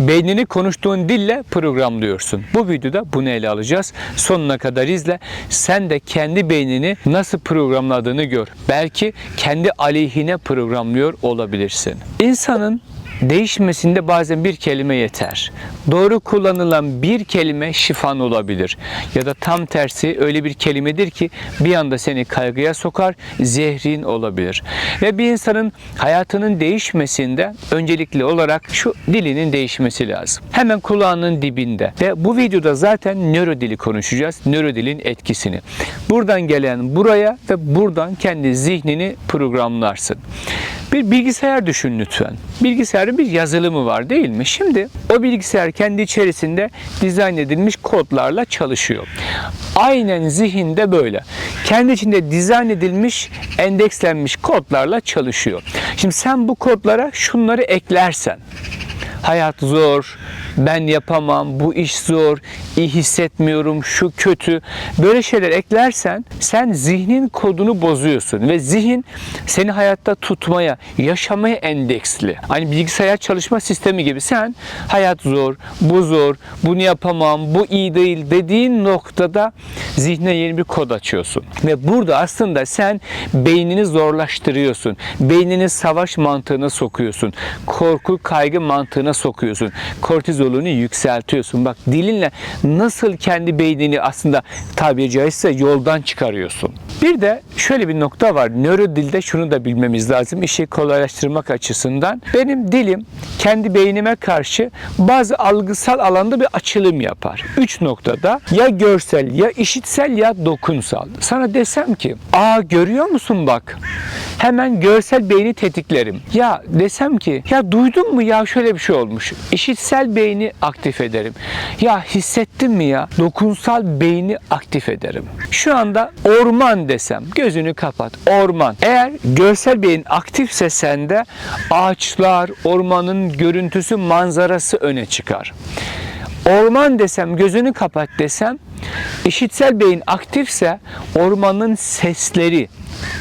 Beynini konuştuğun dille programlıyorsun. Bu videoda bunu ele alacağız. Sonuna kadar izle. Sen de kendi beynini nasıl programladığını gör. Belki kendi aleyhine programlıyor olabilirsin. İnsanın Değişmesinde bazen bir kelime yeter. Doğru kullanılan bir kelime şifan olabilir. Ya da tam tersi öyle bir kelimedir ki bir anda seni kaygıya sokar, zehrin olabilir. Ve bir insanın hayatının değişmesinde öncelikli olarak şu dilinin değişmesi lazım. Hemen kulağının dibinde. Ve bu videoda zaten nörodili konuşacağız. Nörodilin etkisini. Buradan gelen buraya ve buradan kendi zihnini programlarsın. Bir bilgisayar düşün lütfen. Bilgisayarın bir yazılımı var değil mi? Şimdi o bilgisayar kendi içerisinde dizayn edilmiş kodlarla çalışıyor. Aynen zihinde böyle. Kendi içinde dizayn edilmiş, endekslenmiş kodlarla çalışıyor. Şimdi sen bu kodlara şunları eklersen hayat zor, ben yapamam, bu iş zor, iyi hissetmiyorum, şu kötü. Böyle şeyler eklersen sen zihnin kodunu bozuyorsun ve zihin seni hayatta tutmaya, yaşamaya endeksli. Hani bilgisayar çalışma sistemi gibi sen hayat zor, bu zor, bunu yapamam, bu iyi değil dediğin noktada zihne yeni bir kod açıyorsun. Ve burada aslında sen beynini zorlaştırıyorsun. Beynini savaş mantığına sokuyorsun. Korku, kaygı mantığına sokuyorsun. Kortizolunu yükseltiyorsun. Bak dilinle nasıl kendi beynini aslında tabiri caizse yoldan çıkarıyorsun. Bir de şöyle bir nokta var. Nörodilde şunu da bilmemiz lazım. İşi kolaylaştırmak açısından. Benim dilim kendi beynime karşı bazı algısal alanda bir açılım yapar. Üç noktada ya görsel ya işitsel ya dokunsal. Sana desem ki aa görüyor musun bak hemen görsel beyni tetiklerim. Ya desem ki ya duydun mu ya şöyle bir şey olmuş. İşitsel beyni aktif ederim. Ya hissettin mi ya dokunsal beyni aktif ederim. Şu anda orman desem gözünü kapat orman. Eğer görsel beyin aktifse sende ağaçlar, ormanın görüntüsü, manzarası öne çıkar. Orman desem, gözünü kapat desem, işitsel beyin aktifse ormanın sesleri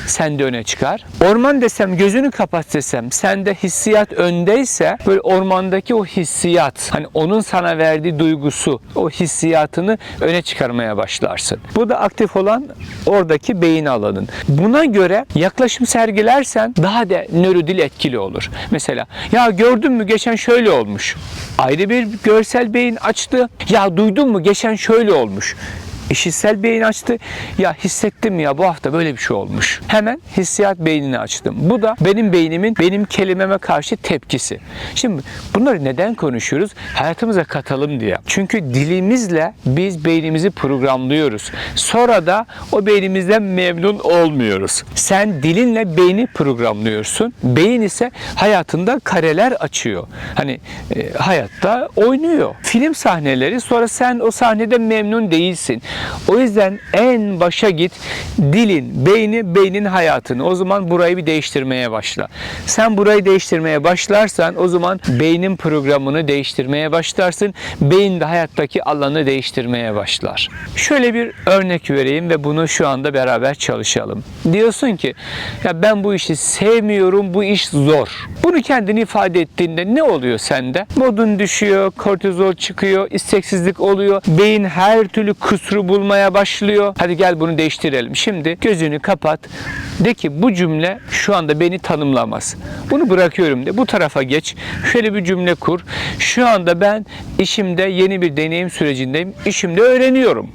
sende öne çıkar. Orman desem, gözünü kapat desem, sende hissiyat öndeyse böyle ormandaki o hissiyat, hani onun sana verdiği duygusu, o hissiyatını öne çıkarmaya başlarsın. Bu da aktif olan oradaki beyin alanın. Buna göre yaklaşım sergilersen daha da nörodil etkili olur. Mesela ya gördün mü geçen şöyle olmuş. Ayrı bir görsel beyin açtı. Ya duydun mu geçen şöyle olmuş. İşitsel beyin açtı. Ya hissettim ya bu hafta böyle bir şey olmuş. Hemen hissiyat beynini açtım. Bu da benim beynimin benim kelimeme karşı tepkisi. Şimdi bunları neden konuşuyoruz? Hayatımıza katalım diye. Çünkü dilimizle biz beynimizi programlıyoruz. Sonra da o beynimizden memnun olmuyoruz. Sen dilinle beyni programlıyorsun. Beyin ise hayatında kareler açıyor. Hani e, hayatta oynuyor. Film sahneleri sonra sen o sahnede memnun değilsin. O yüzden en başa git. Dilin, beyni, beynin hayatını. O zaman burayı bir değiştirmeye başla. Sen burayı değiştirmeye başlarsan o zaman beynin programını değiştirmeye başlarsın. Beyin de hayattaki alanı değiştirmeye başlar. Şöyle bir örnek vereyim ve bunu şu anda beraber çalışalım. Diyorsun ki ya ben bu işi sevmiyorum, bu iş zor. Bunu kendini ifade ettiğinde ne oluyor sende? Modun düşüyor, kortizol çıkıyor, isteksizlik oluyor. Beyin her türlü kusuru bulmaya başlıyor. Hadi gel bunu değiştirelim. Şimdi gözünü kapat. De ki bu cümle şu anda beni tanımlamaz. Bunu bırakıyorum de. Bu tarafa geç. Şöyle bir cümle kur. Şu anda ben işimde yeni bir deneyim sürecindeyim. İşimde öğreniyorum.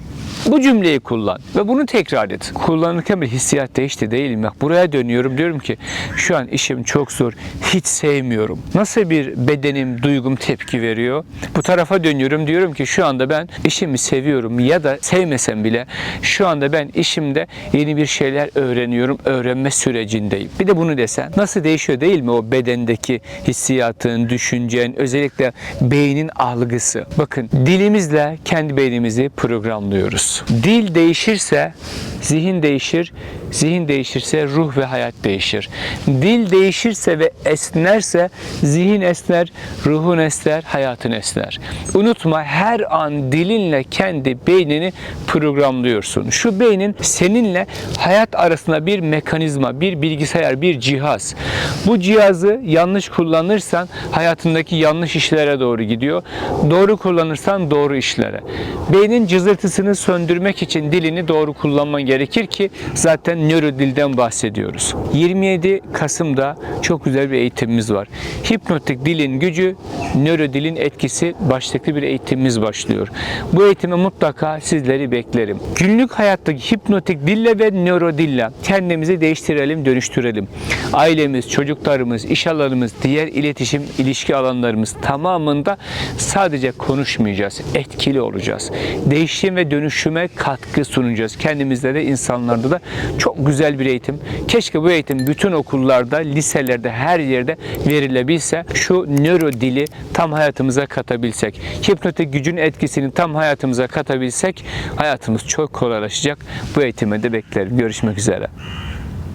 Bu cümleyi kullan ve bunu tekrar et. Kullanırken bir hissiyat değişti değil mi? Bak buraya dönüyorum diyorum ki şu an işim çok zor. Hiç sevmiyorum. Nasıl bir bedenim, duygum tepki veriyor? Bu tarafa dönüyorum diyorum ki şu anda ben işimi seviyorum ya da sevmesem bile şu anda ben işimde yeni bir şeyler öğreniyorum. Öğrenme sürecindeyim. Bir de bunu desen nasıl değişiyor değil mi o bedendeki hissiyatın, düşüncen, özellikle beynin algısı. Bakın dilimizle kendi beynimizi programlıyoruz. Dil değişirse zihin değişir, zihin değişirse ruh ve hayat değişir. Dil değişirse ve esnerse zihin esner, ruhun esner, hayatın esner. Unutma her an dilinle kendi beynini programlıyorsun. Şu beynin seninle hayat arasında bir mekanizma, bir bilgisayar, bir cihaz. Bu cihazı yanlış kullanırsan hayatındaki yanlış işlere doğru gidiyor. Doğru kullanırsan doğru işlere. Beynin cızırtısını söndürmek için dilini doğru kullanman gerekir ki zaten nörodilden bahsediyoruz. 27 Kasım'da çok güzel bir eğitimimiz var. Hipnotik dilin gücü, nörodilin etkisi başlıklı bir eğitimimiz başlıyor. Bu eğitime mutlaka sizleri beklerim. Günlük hayattaki hipnotik dille ve nörodille kendimizi değiştirelim, dönüştürelim. Ailemiz, çocuklarımız, iş alanımız, diğer iletişim, ilişki alanlarımız tamamında sadece konuşmayacağız, etkili olacağız. Değişim ve dönüşüme katkı sunacağız. Kendimizde de insanlarda da çok güzel bir eğitim. Keşke bu eğitim bütün okullarda, liselerde, her yerde verilebilse şu nöro dili tam hayatımıza katabilsek. Hipnotik gücün etkisini tam hayatımıza katabilsek hayatımız çok kolaylaşacak. Bu eğitime de beklerim. Görüşmek üzere.